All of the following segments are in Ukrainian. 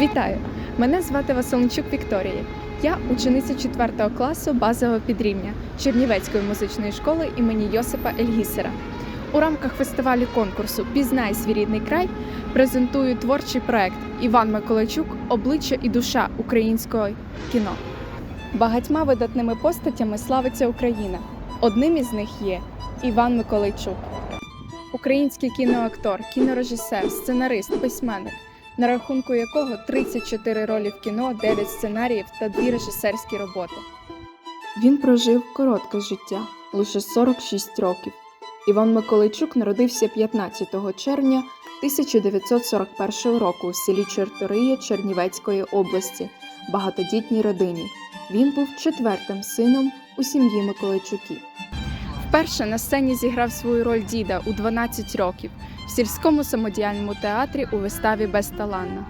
Вітаю! Мене звати Василенчук Вікторія. Я учениця 4 класу базового підрівня Чернівецької музичної школи імені Йосипа Ельгісера. У рамках фестивалю конкурсу Пізнай свій рідний край презентую творчий проект Іван Миколайчук Обличчя і душа українського кіно. Багатьма видатними постатями славиться Україна. Одним із них є Іван Миколайчук. Український кіноактор, кінорежисер, сценарист, письменник, на рахунку якого 34 ролі в кіно, 9 сценаріїв та 2 режисерські роботи. Він прожив коротке життя лише 46 років. Іван Миколайчук народився 15 червня 1941 року у селі Чорториє Чернівецької області, багатодітній родині. Він був четвертим сином у сім'ї Миколайчуків. Вперше на сцені зіграв свою роль діда у 12 років в сільському самодіяльному театрі у виставі Безталанна.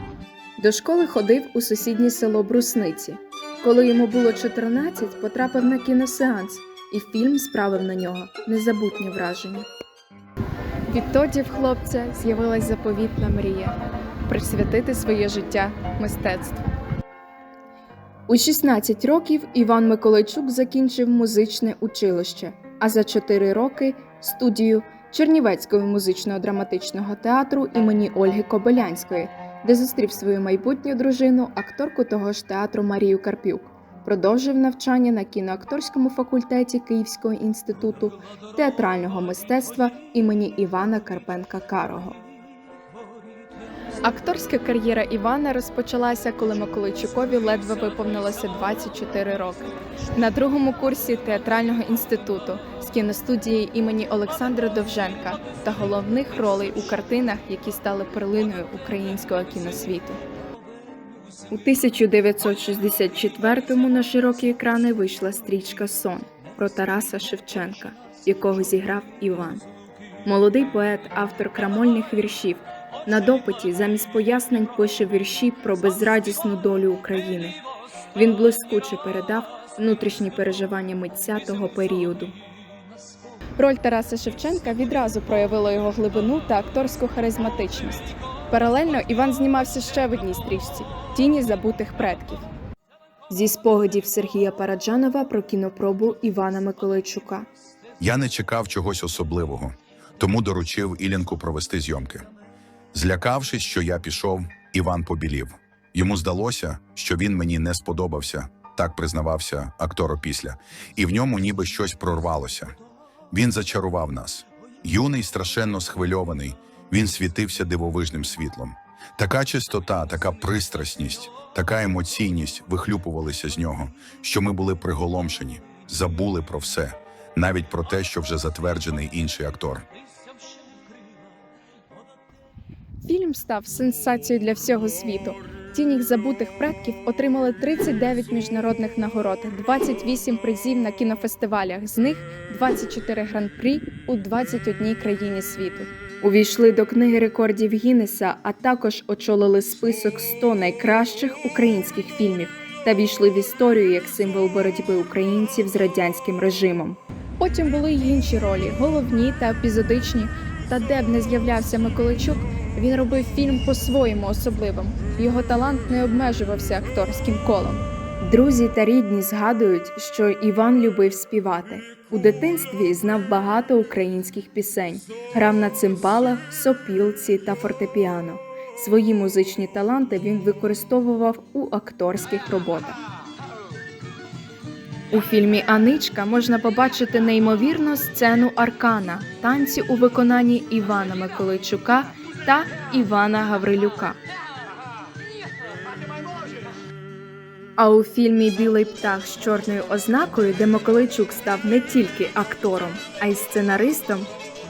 До школи ходив у сусіднє село Брусниці. Коли йому було 14, потрапив на кіносеанс, і фільм справив на нього незабутнє враження. Відтоді в хлопця з'явилась заповітна мрія присвятити своє життя мистецтву. У 16 років Іван Миколайчук закінчив музичне училище, а за 4 роки студію Чернівецького музичного драматичного театру імені Ольги Кобилянської, де зустрів свою майбутню дружину, акторку того ж театру Марію Карпюк. Продовжив навчання на кіноакторському факультеті Київського інституту театрального мистецтва імені Івана Карпенка Карого. Акторська кар'єра Івана розпочалася, коли Миколайчукові ледве виповнилося 24 роки. На другому курсі театрального інституту з кіностудії імені Олександра Довженка та головних ролей у картинах, які стали перлиною українського кіносвіту. У 1964-му на широкі екрани вийшла стрічка Сон про Тараса Шевченка, якого зіграв Іван. Молодий поет, автор крамольних віршів. На допиті замість пояснень пише вірші про безрадісну долю України. Він блискуче передав внутрішні переживання митця того періоду. Роль Тараса Шевченка відразу проявила його глибину та акторську харизматичність. Паралельно Іван знімався ще в одній стрічці Тіні забутих предків. Зі спогадів Сергія Параджанова про кінопробу Івана Миколайчука. Я не чекав чогось особливого, тому доручив Ілінку провести зйомки. Злякавшись, що я пішов, Іван побілів. Йому здалося, що він мені не сподобався, так признавався актор опісля, і в ньому ніби щось прорвалося. Він зачарував нас. Юний, страшенно схвильований, він світився дивовижним світлом. Така чистота, така пристрасність, така емоційність вихлюпувалися з нього, що ми були приголомшені, забули про все, навіть про те, що вже затверджений інший актор. Фільм став сенсацією для всього світу. Тінь забутих предків отримали 39 міжнародних нагород, 28 призів на кінофестивалях, з них 24 гран-прі у 21 країні світу. Увійшли до книги рекордів Гіннеса, а також очолили список 100 найкращих українських фільмів та війшли в історію як символ боротьби українців з радянським режимом. Потім були й інші ролі, головні та епізодичні. Та де б не з'являвся Миколайчук, він робив фільм по-своєму особливим. Його талант не обмежувався акторським колом. Друзі та рідні згадують, що Іван любив співати. У дитинстві знав багато українських пісень, грав на цимбалах, сопілці та фортепіано. Свої музичні таланти він використовував у акторських роботах. У фільмі Аничка можна побачити неймовірну сцену Аркана, танці у виконанні Івана Миколайчука та Івана Гаврилюка. А у фільмі Білий птах з чорною ознакою, де Миколайчук став не тільки актором, а й сценаристом,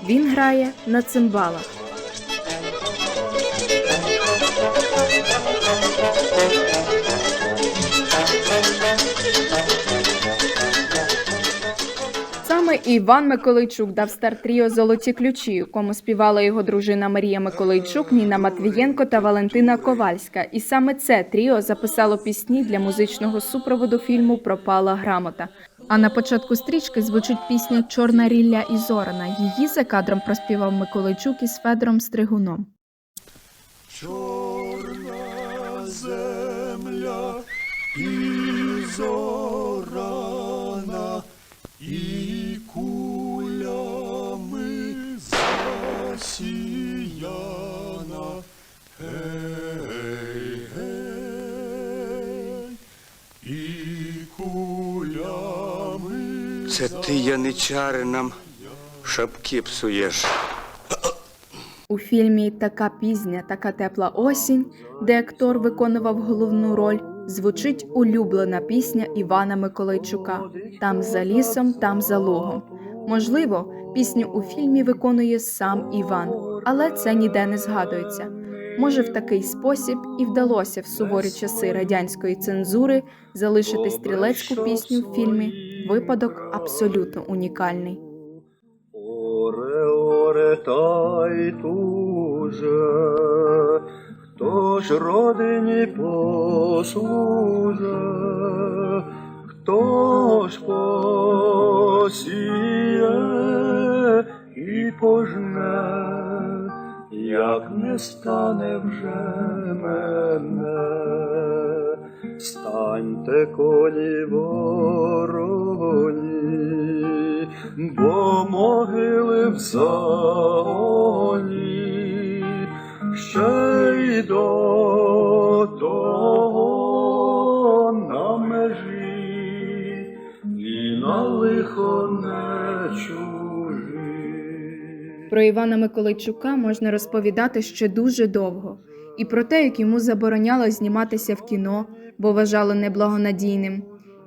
він грає на цимбалах. Іван Миколайчук дав старт тріо Золоті ключі, якому співала його дружина Марія Миколайчук, Ніна Матвієнко та Валентина Ковальська. І саме це тріо записало пісні для музичного супроводу фільму Пропала грамота. А на початку стрічки звучить пісня Чорна рілля і зорана. Її за кадром проспівав Миколайчук із Федором Стригуном. Чорна зорана і Це ти, яничари, нам шапки псуєш. У фільмі Така пізня, така тепла осінь, де актор виконував головну роль, звучить улюблена пісня Івана Миколайчука Там за лісом, там за лугом. Можливо, пісню у фільмі виконує сам Іван, але це ніде не згадується. Може, в такий спосіб і вдалося в суворі часи радянської цензури залишити стрілецьку пісню в фільмі. Випадок абсолютно унікальний. Оре, туже, хто ж родині послуже, хто ж посіє і пожне, як не стане вже мене. Станьте коні вороні, бо могили в загоні, ще й до того на межі, і на лихо не чужі. Про Івана Миколайчука можна розповідати ще дуже довго, і про те, як йому забороняло зніматися в кіно, бо вважали неблагонадійним,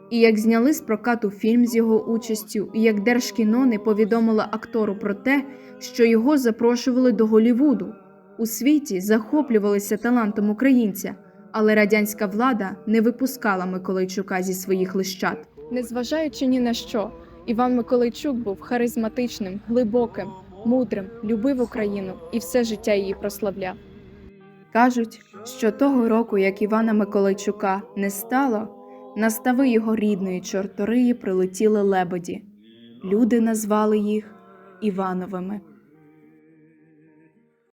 і як зняли з прокату фільм з його участю, і як Держкіно не повідомило актору про те, що його запрошували до Голівуду. У світі захоплювалися талантом українця, але радянська влада не випускала Миколайчука зі своїх лищат. Незважаючи ні на що, Іван Миколайчук був харизматичним, глибоким, мудрим, любив Україну і все життя її прославляв. Кажуть, що того року, як Івана Миколайчука не стало, на стави його рідної чорториї прилетіли лебеді. Люди назвали їх Івановими.